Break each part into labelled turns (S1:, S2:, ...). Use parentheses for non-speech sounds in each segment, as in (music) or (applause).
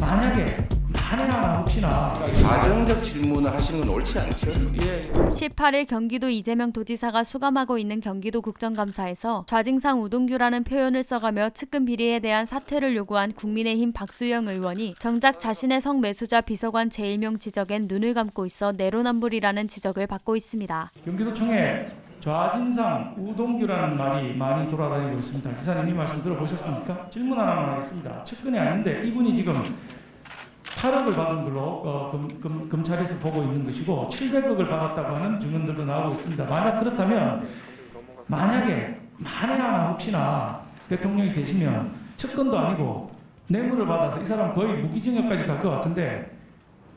S1: 만약에 만에 하나 혹시나
S2: 가정적 질문을 하시는 건 옳지 않죠.
S1: 예
S3: 18일 경기도 이재명 도지사가 수감하고 있는 경기도 국정감사에서 좌징상 우동규라는 표현을 써가며 측근 비리에 대한 사퇴를 요구한 국민의힘 박수영 의원이 정작 자신의 성매수자 비서관 제일명 지적엔 눈을 감고 있어 내로남불이라는 지적을 받고 있습니다.
S1: 경기도청에 좌진상 우동규라는 말이 많이 돌아다니고 있습니다. 지사님 이 말씀 들어보셨습니까? 질문 하나만 하겠습니다. 측근이 아닌데 이분이 지금 8억을 받은 걸로 어, 금, 금, 검찰에서 보고 있는 것이고 700억을 받았다고 하는 증언들도 나오고 있습니다. 만약 그렇다면 만약에 만에 하나 혹시나 대통령이 되시면 측근도 아니고 뇌물을 받아서 이 사람 거의 무기징역까지 갈 것 같은데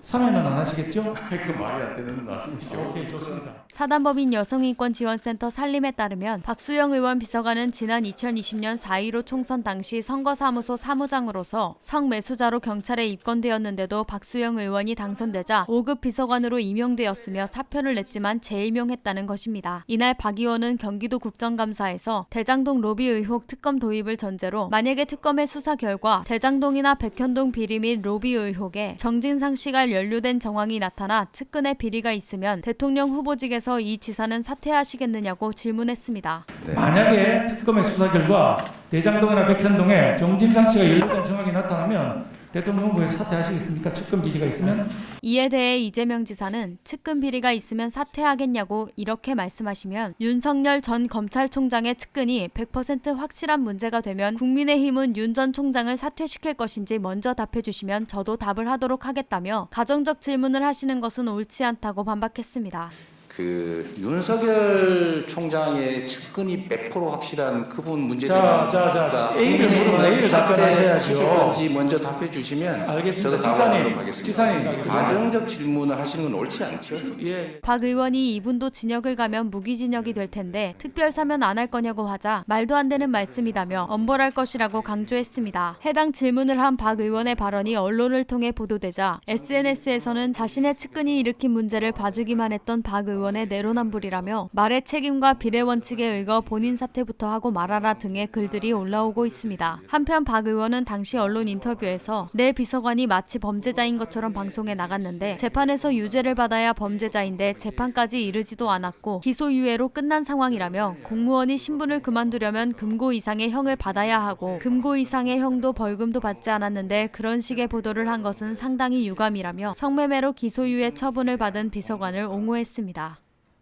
S1: 사면은 안 하시겠죠? (laughs)
S2: 그 말이 안 되는 말씀이시죠.
S1: 오케이 좋습니다.
S3: 사단법인 여성인권지원센터 살림에 따르면 박수영 의원 비서관은 지난 2020년 4.15 총선 당시 선거사무소 사무장으로서 성매수자로 경찰에 입건되었는데도 박수영 의원이 당선되자 5급 비서관으로 임용되었으며 사표를 냈지만 재임용했다는 것입니다. 이날 박 의원은 경기도 국정감사에서 대장동 로비 의혹 특검 도입을 전제로 만약에 특검의 수사 결과 대장동이나 백현동 비리 및 로비 의혹에 정진상 씨가 연루된 정황이 나타나 측근의 비리가 있으면 대통령 후보직에서 이 지사는 사퇴하시겠느냐고 질문했습니다.
S2: 네.
S1: 만약에 특검의 수사 결과 대장동이나 백현동에 정진상 씨가 연루된 정황이 나타나면 대통령 후보에서 사퇴하시겠습니까? 측근 비리가 있으면
S3: 이에 대해 이재명 지사는 측근 비리가 있으면 사퇴하겠냐고 이렇게 말씀하시면 윤석열 전 검찰총장의 측근이 100% 확실한 문제가 되면 국민의힘은 윤 전 총장을 사퇴시킬 것인지 먼저 답해 주시면 저도 답을 하도록 하겠다며 가정적 질문을 하시는 것은 옳지 않다고 반박했습니다.
S2: 그 윤석열 총장의 측근이 100% 확실한 그분 문제
S1: 자, 자, 자, A를 물으면 A를 답변하셔야죠.
S2: 건지 먼저 답해 주시면
S1: 알겠습니다. 지사님. 지사님.
S2: 가정적 질문을 하시는 건 옳지 않죠.
S1: 예.
S3: 박 의원이 이분도 진역을 가면 무기징역이 될 텐데 특별 사면 안 할 거냐고 하자 말도 안 되는 말씀이다며 엄벌할 것이라고 강조했습니다. 해당 질문을 한 박 의원의 발언이 언론을 통해 보도되자 SNS에서는 자신의 측근이 일으킨 문제를 봐주기만 했던 박 의원 의 내로남불이라며 말의 책임과 비례 원칙에 의거 본인 사퇴부터 하고 말아라 등의 글들이 올라오고 있습니다. 한편 박 의원은 당시 언론 인터뷰에서 내 비서관이 마치 범죄자인 것처럼 방송에 나갔는데 재판에서 유죄를 받아야 범죄자인데 재판까지 이르지도 않았고 기소유예로 끝난 상황이라며 공무원이 신분을 그만두려면 금고 이상의 형을 받아야 하고 금고 이상의 형도 벌금도 받지 않았는데 그런 식의 보도를 한 것은 상당히 유감이라며 성매매로 기소유예 처분을 받은 비서관을 옹호했습니다.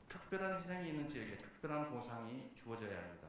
S2: 특별한 희생이 있는 지역에 특별한 보상이 주어져야 합니다.